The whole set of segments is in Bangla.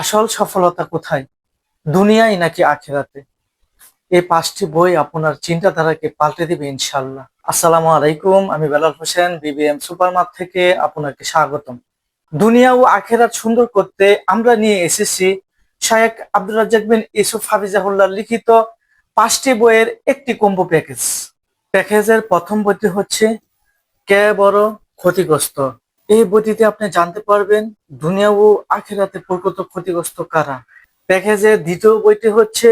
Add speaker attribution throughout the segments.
Speaker 1: আসল সফলতা কোথায়? দুনিয়ায় নাকি আখেরাতে? এই পাঁচটি বই আপনার চিন্তাধারাকে পাল্টে দিবে ইনশাল্লাহ আসসালামু আলাইকুম, আমি বেলাল হোসেন বিবিএম সুপারমার্ট থেকে আপনাকে স্বাগতম। দুনিয়া ও আখেরাত সুন্দর করতে আমরা নিয়ে এসেছি শায়েক আব্দুল রাজ্জাক বিন ইসুফ হাফিজাহুল্লাহ লিখিত পাঁচটি বইয়ের একটি কম্বো প্যাকেজ। প্যাকেজের প্রথম বইটি হচ্ছে, কে বড় ক্ষতিগ্রস্ত? এই বইটিতে আপনি জানতে পারবেন দুনিয়া ও আখেরাতে প্রকৃত ক্ষতিগ্রস্ত কারা। প্যাকেজের দ্বিতীয় বইটি হচ্ছে,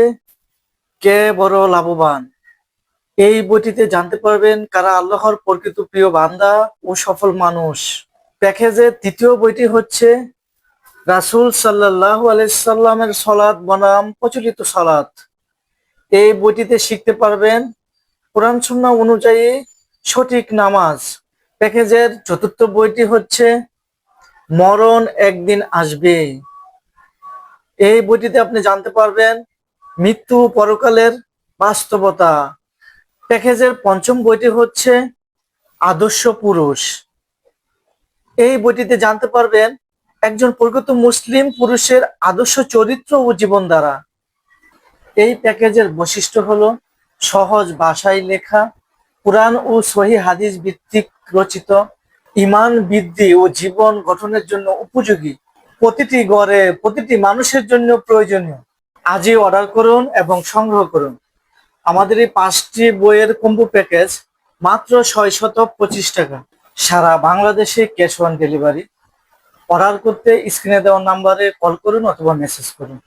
Speaker 1: কে বড় লাভবান? এই বইটিতে জানতে পারবেন কারা আল্লাহর প্রকৃত প্রিয় বান্দা ও সফল মানুষ। প্যাকেজের তৃতীয় বইটি হচ্ছে, রাসূল সাল্লাহ আলাইসাল্লামের সলাদ বনাম প্রচলিত সলাদ এই বইটিতে শিখতে পারবেন, কোরআন সুন্নাহ অনুযায়ী সঠিক নামাজ প্যাকেজের চতুর্থ বইটি হচ্ছে, মরণ একদিন আসবে। এই বইটিতে আপনি জানতে পারবেন মৃত্যু পরকালের বাস্তবতা। প্যাকেজের পঞ্চম বইটি হচ্ছে, আদর্শ পুরুষ। এই বইটিতে জানতে পারবেন একজন প্রকৃত মুসলিম পুরুষের আদর্শ চরিত্র ও জীবন দ্বারা। এই প্যাকেজের বৈশিষ্ট্য হলো সহজ ভাষায় লেখা কোরআন ও সহি হাদিস ভিত্তিক রচিত ইমান বৃদ্ধি ও জীবন গঠনের জন্য উপযোগী। প্রতিটি গড়ে প্রতিটি মানুষের জন্য প্রয়োজনীয়। আজই অর্ডার করুন এবং সংগ্রহ করুন। আমাদের এই পাঁচটি বইয়ের কম্বো প্যাকেজ মাত্র ছয় শত পঁচিশ টাকা। সারা বাংলাদেশে ক্যাশ অন ডেলিভারি অর্ডার করতে স্ক্রিনে দেওয়া নাম্বারে কল করুন অথবা মেসেজ করুন।